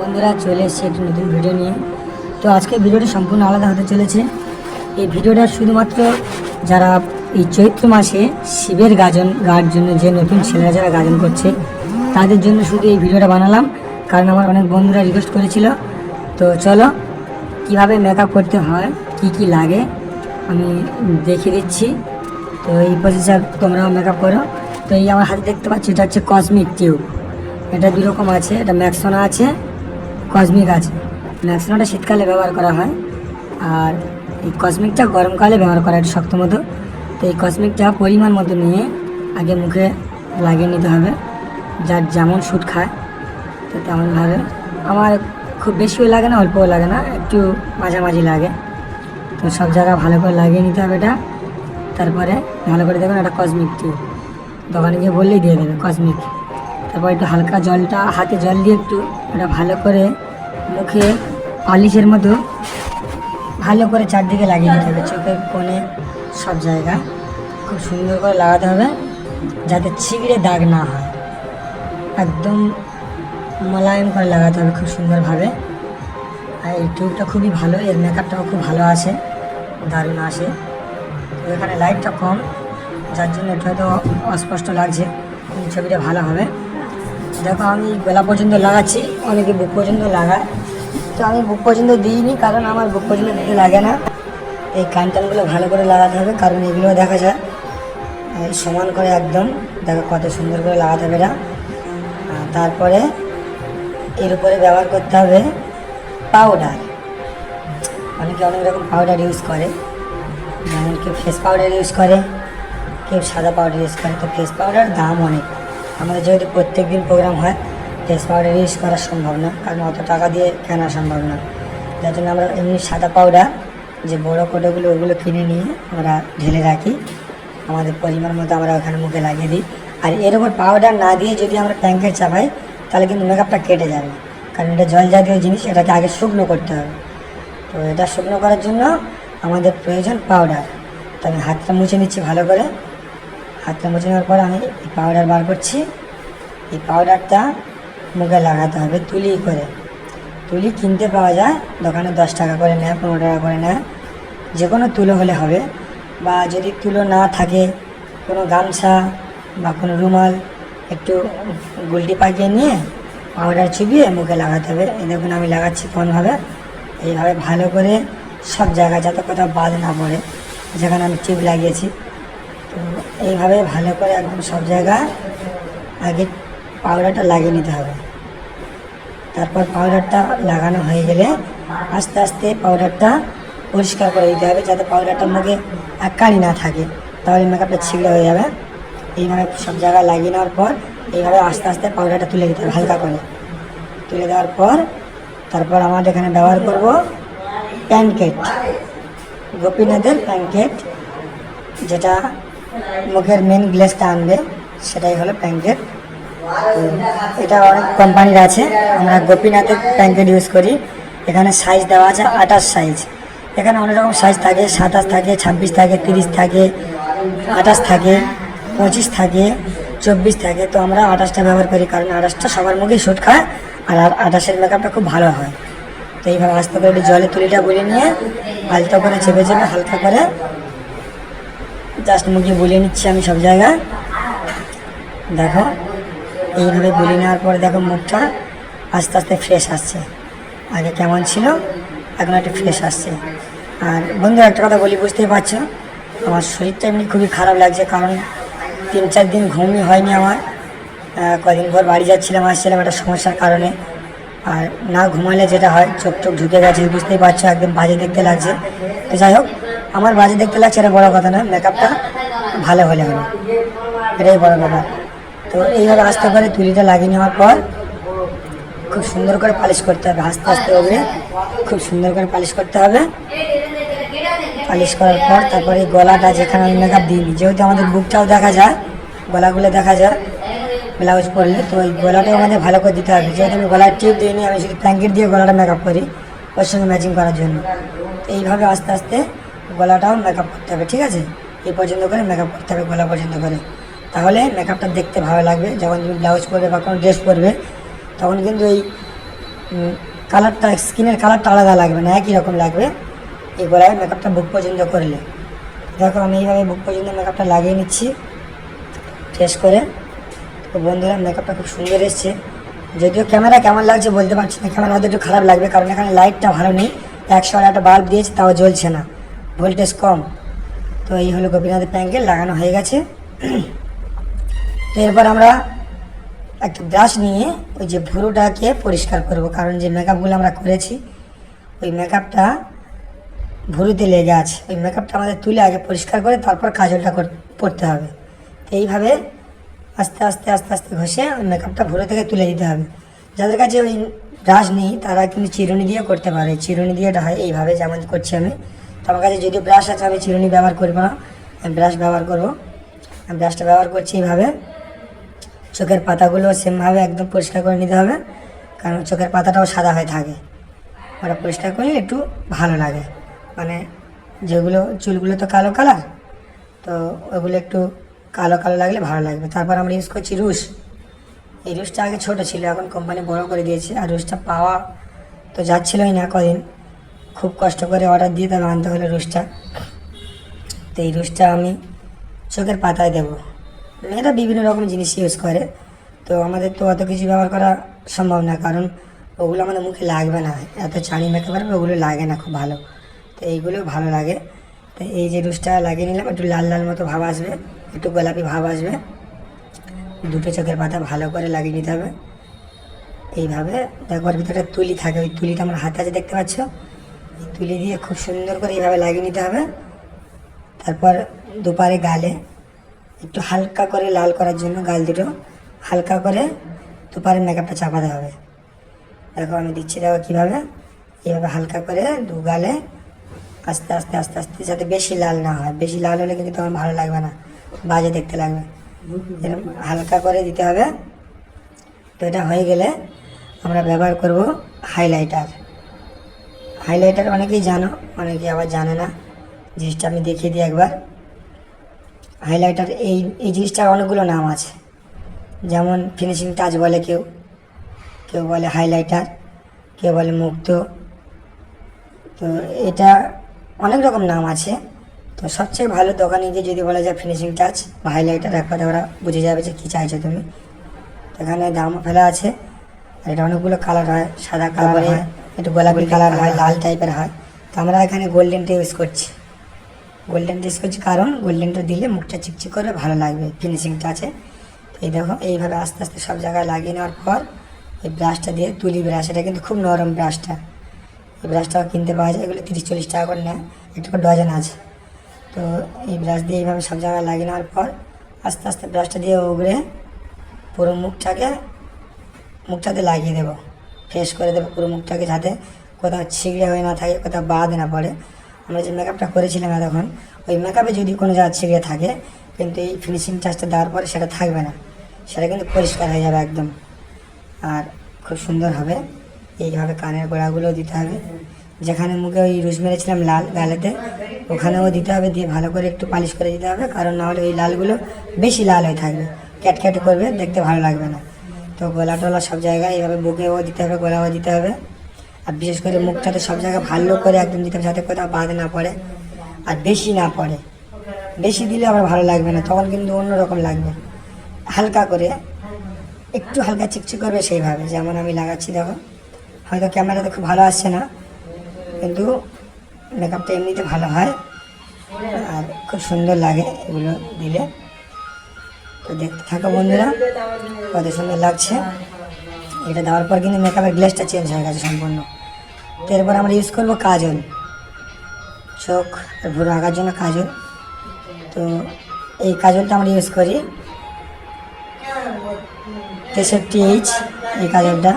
বন্ধুরা চলে এসেছে একটি নতুন ভিডিও নিয়ে। তো আজকে ভিডিওটা সম্পূর্ণ আলাদা হতে চলেছে। এই ভিডিওটা শুধুমাত্র যারা এই চৈত্র মাসে শিবের গাজন গাওয়ার জন্য যে নতুন ছেলেরা যারা গাজন করছে, তাদের জন্য শুধু এই ভিডিওটা বানালাম। কারণ আমার অনেক বন্ধুরা রিকোয়েস্ট করেছিল। তো চলো, কীভাবে মেকআপ করতে হয়, কি কি লাগে, আমি দেখিয়ে দিচ্ছি। তো এই প্রসেসে তোমরাও মেকআপ করো। তো এই আমার হাতে দেখতে পাচ্ছি, এটা হচ্ছে কসমিক টিউব এটা দুই রকম আছে, এটা ম্যাক্সোনা আছে কসমিক আছে। ম্যাক্সোনাটা শীতকালে ব্যবহার করা হয়। আর এই কসমিকটা গরমকালে ব্যবহার করা একটু শক্ত মতো। তো এই কসমিকটা পরিমাণ মতো নিয়ে আগে মুখে লাগিয়ে নিতে হবে। যার যেমন শ্যুট খায়, তো তেমনভাবে। আমার খুব বেশিও লাগে না, অল্পও লাগে না, একটু মাঝামাঝি লাগে। তো সব জায়গা ভালো করে লাগিয়ে নিতে হবে এটা। তারপরে ভালো করে দেখবেন একটা কসমিক টিউব দোকানে গিয়ে বললেই দিয়ে দেবে কসমিক। তারপর একটু হালকা জলটা, হাতে জল দিয়ে একটু ওটা ভালো করে মুখে পালিশের মতো ভালো করে চারদিকে লাগিয়ে দিতে হবে চোখের কোণে, সব জায়গা। খুব সুন্দর করে লাগাতে হবে যাতে ছিগড়ে দাগ না হয়। একদম মোলায়েম করে লাগাতে হবে খুব সুন্দরভাবে। আর এই টিউবটা খুবই ভালো, এর মেকআপটাও খুব ভালো আসে দারুণ আসে। তো এখানে লাইটটা কম, যার জন্য এটা হয়তো অস্পষ্ট লাগছে, ছবিটা ভালো হবে। দেখো আমি বেলা পর্যন্ত লাগাচ্ছি, অনেকে বুক পর্যন্ত লাগায়। তো আমি বুক পর্যন্ত দিইনি, কারণ আমার বুক পর্যন্ত দিতে লাগে না। এই কান টানগুলো ভালো করে লাগাতে হবে, কারণ এগুলো দেখা যায়। সমান করে একদম, দেখো কত সুন্দর করে লাগাতে হবে আর তারপরে এর উপরে ব্যবহার করতে হবে পাউডার অনেকে অনেক রকম পাউডার ইউজ করে। যেমন কেউ ফেস পাউডার ইউজ করে, কেউ সাদা পাউডার ইউজ করে। তো ফেস পাউডার দাম অনেক। আমাদের যেহেতু প্রত্যেক দিন প্রোগ্রাম হয় ফেস পাউডার ইউজ করা সম্ভব না, কারণ অত টাকা দিয়ে কেনা সম্ভব না। যার জন্য আমরা এমনি সাদা পাউডার যে বড়ো কোটোগুলো ওগুলো কিনে নিয়ে আমরা ঢেলে রাখি। আমাদের পরিমাণ মতো আমরা ওখানে মুখে লাগিয়ে দিই। আর এর উপর পাউডার না দিয়ে যদি আমরা প্যাঙ্কেট চাপাই, তাহলে কিন্তু মেকআপটা কেটে যাবে। কারণ এটা জল জাতীয় জিনিস, এটাকে আগে শুকনো করতে হবে। তো এটা শুকনো করার জন্য আমাদের প্রয়োজন পাউডার তো আমি হাতটা মুছে নিচ্ছি ভালো করে। হাতটা মুছে নেওয়ার পর আমি এই পাউডার বার করছি। এই পাউডারটা মুখে লাগাতে হবে তুলি করে। তুলি কিনতে পাওয়া যায়, দোকানে দশ টাকা করে নেয়, পনেরো টাকা করে নেয়। যে কোনো তুলো হলে হবে। বা যদি তুলো না থাকে, কোনো গামছা বা কোনো রুমাল, একটু গুলটি পাকিয়ে নিয়ে পাউডার চুবিয়ে মুখে লাগাতে হবে। এই দেখুন আমি লাগাচ্ছি কোনভাবে। এইভাবে ভালো করে সব জায়গায় যাতে কোথাও বাদ না পড়ে। যেখানে আমি টিউব লাগিয়েছি। এইভাবে ভালো করে একদম সব জায়গায় আগে পাউডারটা লাগিয়ে নিতে হবে। তারপর পাউডারটা লাগানো হয়ে গেলে আস্তে আস্তে পাউডারটা পরিষ্কার করে দিতে হবে যাতে পাউডারটা মুখে এককালি না থাকে, তাহলে মেকআপটা ছিঁড়ে হয়ে যাবে। এইভাবে সব জায়গায় লাগিয়ে নেওয়ার পর এইভাবে আস্তে আস্তে পাউডারটা তুলে দিতে হবে হালকা করে। তুলে দেওয়ার পর তারপর আমাদের এখানে ব্যবহার করব প্যানকেট গোপীনাথের প্যানকেট যেটা মুখের মেন গ্লেসটা আনবে, সেটাই হলো প্যানকেট তো এটা অনেক কোম্পানির আছে, আমরা গোপীনাথের প্যানকেট ইউজ করি। এখানে সাইজ দেওয়া আছে আঠাশ সাইজ এখানে অনেক রকম সাইজ থাকে, সাতাশ থাকে, ছাব্বিশ থাকে, তিরিশ থাকে, আঠাশ থাকে, পঁচিশ থাকে, চব্বিশ থাকে। তো আমরা আঠাশটা ব্যবহার করি, কারণ আঠাশটা সবার মুখেই শ্যুট খায় আর আঠাশের মেকআপটা খুব ভালো হয়। তো এইভাবে আস্তে করে জলে তুলিটা বলে নিয়ে, আলতো করে চেপে চেপে হালকা করে জাস্ট মুখে বুলিয়ে নিচ্ছি আমি সব জায়গায়। দেখো, এইভাবে বুলিয়ে নেওয়ার পরে দেখো মুখটা আস্তে আস্তে ফ্রেশ আসছে। আগে কেমন ছিল, এখন একটু ফ্রেশ আসছে। আর বন্ধু, একটা কথা বলি, বুঝতেই পারছ? আমার শরীরটা এমনি খুবই খারাপ লাগছে, কারণ তিন চার দিন ঘুমই হয়নি আমার। কদিন পর বাড়ি যাচ্ছিলাম, আসছিলাম একটা সমস্যার কারণে। আর না ঘুমালে যেটা হয়, চোখ চোখ ঢুকে গেছে, বুঝতেই পারছ, একদম বাজে দেখতে লাগছে। তো যাই হোক আমার বাজে দেখতে লাগছে এটা বড় কথা না, মেকআপটা ভালো হলে হলো এটাই বড় ব্যাপার তো এইভাবে আস্তে করে তুলিটা লাগিয়ে নেওয়ার পর খুব সুন্দর করে পালিশ করতে হবে। আস্তে আস্তে ওগুলো খুব সুন্দর করে পালিশ করতে হবে। পালিশ করার পর তারপরে গলাটা যেখানে আমি মেকআপ দিইনি যেহেতু আমাদের বুকটাও দেখা যায়, গলাগুলো দেখা যায়, ব্লাউজ পরলে, তো ওই গলাটাও আমাদের ভালো করে দিতে হবে। যেহেতু আমি গলার টিউব দিইনি, আমি শুধু প্ল্যাঙ্কেট দিয়ে গলাটা মেকআপ করি, ওর সঙ্গে ম্যাচিং করার জন্য। তো এইভাবে আস্তে আস্তে গলাটাও মেকআপ করতে হবে, ঠিক আছে? এই পর্যন্ত করে মেকআপ করতে হবে গলা পর্যন্ত করে। তাহলে মেকআপটা দেখতে ভালো লাগবে। যখন তুমি ব্লাউজ পরবে বা কোনো ড্রেস পরবে, তখন কিন্তু এই কালারটা স্কিনের কালারটা আলাদা লাগবে না, একই রকম লাগবে। এই গলায় মেকআপটা বুক পর্যন্ত করলে। দেখো, আমি এইভাবে বুক পর্যন্ত মেকআপটা লাগিয়ে নিচ্ছি। ফ্রেশ করে। তো বন্ধুরা মেকআপটা খুব সুন্দর এসছে। যদিও ক্যামেরা কেমন লাগছে বলতে পারছি না। ক্যামেরা হয়তো একটু খারাপ লাগবে, কারণ এখানে লাইটটা ভালো নেই। একশো একটা বাল্ব দিয়েছে, তাও জ্বলছে না। ভোল্টেজ কম। তো এই হলো গোপীনাথের প্যাঙ্কেল, লাগানো হয়ে গেছে। তো এরপর আমরা একটা ব্রাশ নিয়ে ওই যে ভুরুটাকে পরিষ্কার করব, কারণ যে মেকআপগুলো আমরা করেছি, ওই মেকআপটা ভুরুতে লেগে আছে। ওই মেকআপটা আমাদের তুলে আগে পরিষ্কার করে তারপর কাজলটা পরতে হবে। তো এইভাবে আস্তে আস্তে আস্তে আস্তে ঘষে ওই মেকআপটা ভুরু থেকে তুলে দিতে হবে। যাদের কাছে ওই ব্রাশ নেই, তারা কিন্তু চিরুনি দিয়ে করতে পারে। চিরুনি দিয়ে হয় এইভাবে যেমন করছি আমি। আমার কাছে যদি ব্রাশ আছে, আমি চিরুনি ব্যবহার করব না আমি ব্রাশ ব্যবহার করব। আমি ব্রাশটা ব্যবহার করছি এইভাবে। চোখের পাতাগুলো সেমভাবে একদম পরিষ্কার করে নিতে হবে। কারণ চোখের পাতাটাও সাদা হয়ে থাকে। ওটা পরিষ্কার করলে একটু ভালো লাগে। মানে যেগুলো, চুলগুলো তো কালো কালার তো ওগুলো একটু কালো কালো লাগলে ভালো লাগবে। তারপর আমরা ইউজ করছি রুশ। এই রুশটা আগে ছোটো ছিল, এখন কোম্পানি বড় করে দিয়েছে। আর রুশটা পাওয়া তো যাচ্ছিলই না কদিন। খুব কষ্ট করে অর্ডার দিয়ে তবে আনতে হলো রুশটা। তো এই রুশটা আমি চোখের পাতায় দেবো। মেয়েরা বিভিন্ন রকম জিনিস ইউজ করে। তো আমাদের তো অত কিছু ব্যবহার করা সম্ভব না, কারণ ওগুলো আমাদের মুখে লাগবে না। এত চানি মেখে পারবে, ওগুলো লাগে না খুব ভালো। তো এইগুলো ভালো লাগে। তো এই যে রুশটা লাগিয়ে নিলাম, একটু লাল লাল মতো ভাব আসবে, একটু গোলাপি ভাব আসবে। দুটো চোখের পাতা ভালো করে লাগিয়ে নিতে হবে। এইভাবে দেখো, ওর ভিতরে তুলি থাকে। ওই তুলিটা আমার হাতে আছে, দেখতে পাচ্ছ? তুলি দিয়ে খুব সুন্দর করে এইভাবে লাগিয়ে নিতে হবে। তারপর দুপারে গালে একটু হালকা করে লাল করার জন্য গাল দুটো হালকা করে দুপারে মেকআপটা চাপাতে হবে। দেখো আমি দিচ্ছি, দেখো কীভাবে। এইভাবে হালকা করে দু গালে আস্তে আস্তে আস্তে আস্তে যাতে বেশি লাল না হয়। বেশি লাল হলে কিন্তু তখন ভালো লাগবে না। বাজে দেখতে লাগবে। এরকম হালকা করে দিতে হবে। তো এটা হয়ে গেলে আমরা ব্যবহার করব হাইলাইটার হাইলাইটার অনেকেই জানো অনেকে আবার জানে না। জিনিসটা আমি দেখিয়ে দিই একবার। হাইলাইটার এই এই জিনিসটার অনেকগুলো নাম আছে। যেমন ফিনিশিং টাচ বলে কেউ। কেউ বলে হাইলাইটার কেউ বলে মুক্ত। তো এটা অনেক রকম নাম আছে। তো সবচেয়ে ভালো দোকানে গিয়ে যদি বলা যায় ফিনিশিং টাচ বা হাইলাইটার একবারে ওরা বুঝে যাবে যে কী চাইছো তুমি। এখানে দাম ফেলা আছে। আর এটা অনেকগুলো কালার হয় সাদা কালার হয়। একটু গোলাপি কালার হয় লাল টাইপের হয়। তো আমরা এখানে গোল্ডেনটা ইউজ করছি। গোল্ডেনটা ইউজ করছি কারণ গোল্ডেনটা দিলে মুখটা চিকচিক করে ভালো লাগবে ফিনিশিংটা আছে। তো এই দেখো এইভাবে আস্তে আস্তে সব জায়গায় লাগিয়ে নেওয়ার পর এই ব্রাশটা দিয়ে তুলি ব্রাশ এটা কিন্তু খুব নরম ব্রাশটা এই ব্রাশটাও কিনতে পাওয়া যায় এগুলো তিরিশ চল্লিশ টাকা করে নেয় একটু ডজন আছে। তো এই ব্রাশ দিয়ে এইভাবে সব জায়গায় লাগিয়ে নেওয়ার পর আস্তে আস্তে ব্রাশটা দিয়ে উগড়ে পুরো মুখটাকে মুখটাতে লাগিয়ে দেবো। ফ্রেশ করে দেবো পুরো মুখটাকে যাতে কোথাও ছিগড়ে হয়ে না থাকে, কোথাও বাদ না পড়ে। আমরা যে মেকআপটা করেছিলাম এতক্ষণ, ওই মেকআপে যদি কোনো জায়গা ছিঁড়ে থাকে, কিন্তু এই ফিনিশিং টাচটা দেওয়ার পরে সেটা থাকবে না। সেটা কিন্তু পরিষ্কার হয়ে যাবে একদম। আর খুব সুন্দর হবে। এইভাবে কানের গোড়াগুলো দিতে হবে। যেখানে মুখে ওই রুশ মেরেছিলাম লাল গালেতে, ওখানেও দিতে হবে, দিয়ে ভালো করে একটু পালিশ করে দিতে হবে। কারণ নাহলে ওই লালগুলো বেশি লাল হয়ে থাকবে। ক্যাটক্যাট করবে, দেখতে ভালো লাগবে না। তো গলা টলা সব জায়গায় এইভাবে বুকেও দিতে হবে, গলাও দিতে হবে। আর বিশেষ করে মুখটাতে সব জায়গায় ভালো করে একদম দিতে হবে যাতে কোথাও বাদ না পড়ে আর বেশি না পড়ে। বেশি দিলে আমার ভালো লাগবে না, তখন কিন্তু অন্যরকম লাগবে। হালকা করে, একটু হালকা চিকচিক করবে সেইভাবে, যেমন আমি লাগাচ্ছি দেখো। হয়তো ক্যামেরাতে খুব ভালো আসছে না, কিন্তু মেকআপটা এমনিতে ভালো হয়। আর খুব সুন্দর লাগে এগুলো দিলে। তো দেখতে থাকো বন্ধুরা, কত সুন্দর লাগছে। এটা দেওয়ার পর কিন্তু মেকআপের গ্লেসটা চেঞ্জ হয়ে গেছে সম্পূর্ণ। তো এরপর আমরা ইউজ করব কাজল। চোখ আর ভুরু আঁকার জন্য কাজল। তো এই কাজলটা আমরা ইউজ করি। তেষট্টি এইচ এই কাজলটা।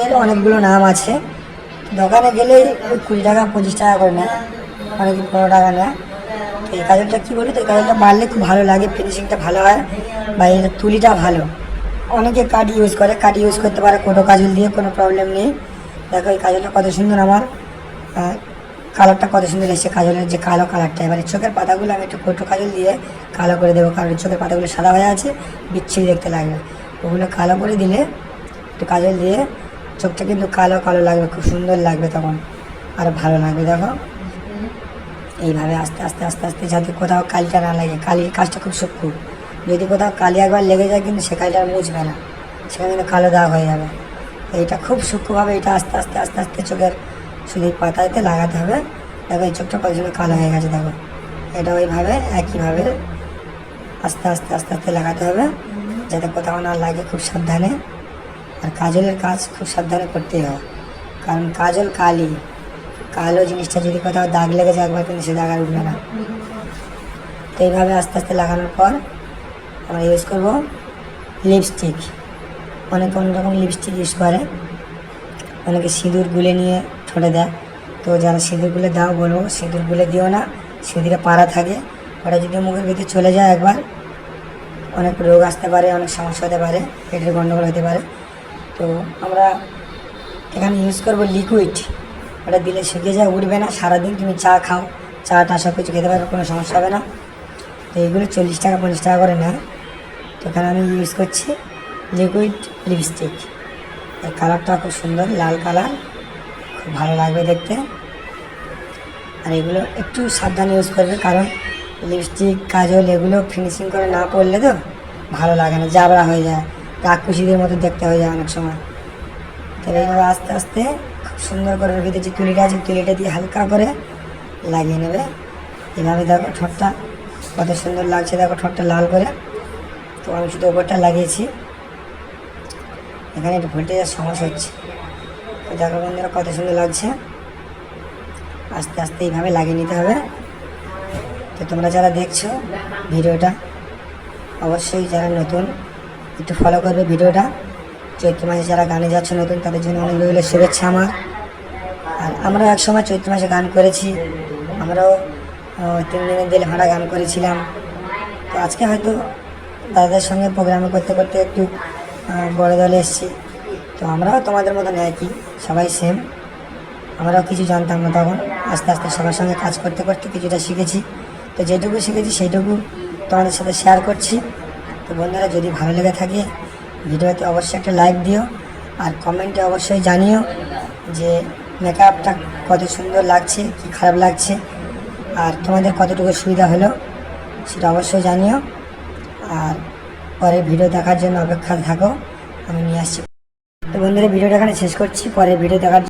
এর অনেকগুলো নাম আছে। দোকানে ওই কুড়ি টাকা, পঁচিশ টাকা করে নেয়। অনেক পনেরো টাকা নেয়। এই কাজলটা কী বলি তো এই কাজলটা মারলে খুব ভালো লাগে ফিনিশিংটা ভালো হয় বা এর তুলিটা ভালো। অনেকে কাঠ ইউজ করে, কাঠ ইউজ করতে পারে, কোনো কাজল দিয়ে কোনো প্রবলেম নেই। দেখো এই কাজলটা কত সুন্দর আমার। কালারটা কত সুন্দর এসেছে কাজলের যে কালো কালারটা এবারে চোখের পাতাগুলো আমি একটু কোটো কাজল দিয়ে কালো করে দেবো, কারণ চোখের পাতাগুলো সাদা হয়ে আছে, বিচ্ছিরি দেখতে লাগবে। ওগুলো কালো করে দিলে একটু কাজল দিয়ে চোখটা কিন্তু কালো কালো লাগবে, খুব সুন্দর লাগবে তখন। আর ভালো লাগবে, দেখো। এইভাবে আস্তে আস্তে আস্তে আস্তে যাতে কোথাও কালিটা না লাগে। কালির কাজটা খুব সূক্ষ্ম। যদি কোথাও কালি একবার লেগে যায় কিন্তু সে কালিটা মুছবে না। সেখানে কিন্তু কালো দাগ হয়ে যাবে। এইটা খুব সূক্ষ্মভাবে এটা আস্তে আস্তে আস্তে আস্তে চোখের শুধু পাতাতে লাগাতে হবে। দেখো এই চোখটা কত সুন্দর কালো হয়ে গেছে, দেখো। এটা ওইভাবে, একইভাবে আস্তে আস্তে আস্তে আস্তে লাগাতে হবে। যাতে কোথাও না লাগে খুব সাবধানে। আর কাজলের কাজ খুব সাবধানে করতেই হয় কারণ কাজল কালি। কালো জিনিসটা যদি কোথাও দাগ লেগে যায় একবার, কিন্তু সে দাগ আর উঠবে না। তো এইভাবে আস্তে আস্তে লাগানোর পর আমরা ইউজ করব লিপস্টিক অনেকে অনেক রকম লিপস্টিক ইউজ করে। অনেকে সিঁদুর গুলে নিয়ে ঠোঁটে দেয়। তো যারা সিঁদুর গুলে দাও বলব, সিঁদুর গুলে দিও না, সিঁদুরে পাড়া থাকে। ওটা যদি মুখের ভিতরে চলে যায় একবার, অনেক রোগ আসতে পারে, অনেক সমস্যা হতে পারে, পেটের গণ্ডগোল হতে পারে। তো আমরা এখানে ইউজ করব লিকুইড ওটা দিলে শুকিয়ে যায়, উঠবে না, সারাদিন তুমি চা খাও, চা টা সব কিছু খেতে পারবে, কোনো সমস্যা হবে না। তো এইগুলো চল্লিশ টাকা, পঞ্চাশ টাকা করে নেয়। তো এখানে আমি ইউজ করছি লিকুইড লিপস্টিক এর কালারটা খুব সুন্দর, লাল কালার খুব ভালো লাগবে দেখতে। আর এগুলো একটু সাবধানে ইউজ করবে, কারণ লিপস্টিক কাজল এগুলো ফিনিশিং করে না পড়লে তো ভালো লাগে না, জাবড়া হয়ে যায় কাকুশিদের মতো দেখতে হয়ে যায় অনেক সময়। তবে এইভাবে আস্তে আস্তে সুন্দর করে ভিতরে যে তুলিটা আছে তুলিটা দিয়ে হালকা করে লাগিয়ে নেবে। এভাবে দেখো ঠোঁটটা কত সুন্দর লাগছে, দেখো ঠোঁটটা লাল করে। তো আমি শুধু ওপরটা লাগিয়েছি। এখানে একটু ভোল্টেজের সমস্যা হচ্ছে। দেখো বন্ধুরা, কত সুন্দর লাগছে। আস্তে আস্তে এইভাবে লাগিয়ে নিতে হবে। তো তোমরা যারা দেখছ ভিডিওটা, অবশ্যই যারা নতুন, একটু ফলো করবে ভিডিওটা। চৈত্র মাসে যারা গানে যাচ্ছে নতুন, তাদের জন্য অনেক রইল শুভেচ্ছা আমার। আর আমরাও এক সময় চৈত্র মাসে গান করেছি। আমরাও তিন দিনের দিলে ভাড়া গান করেছিলাম। তো আজকে হয়তো দাদাদের সঙ্গে প্রোগ্রামে করতে করতে একটু বড় দলে এসেছি। তো আমরাও তোমাদের মতন একই, সবাই সেম আমরাও কিছু জানতাম না তখন। আস্তে আস্তে সবার সঙ্গে কাজ করতে করতে কিছুটা শিখেছি। তো যেটুকু শিখেছি, সেইটুকু তোমাদের সাথে শেয়ার করছি। তো বন্ধুরা, যদি ভালো লেগে থাকে ভিডিওতে অবশ্যই একটা লাইক দিও আর কমেন্টে অবশ্যই জানিও যে মেকআপটা কত সুন্দর লাগছে, কি খারাপ লাগছে আর তোমাদের কতটুকু সুবিধা হলো সেটা অবশ্যই জানিও। আর পরে ভিডিও দেখার জন্য অপেক্ষা থাকো, আমি নিয়ে আসছি। তো বন্ধুরা, ভিডিওটা এখানে শেষ করছি পরে ভিডিও দেখার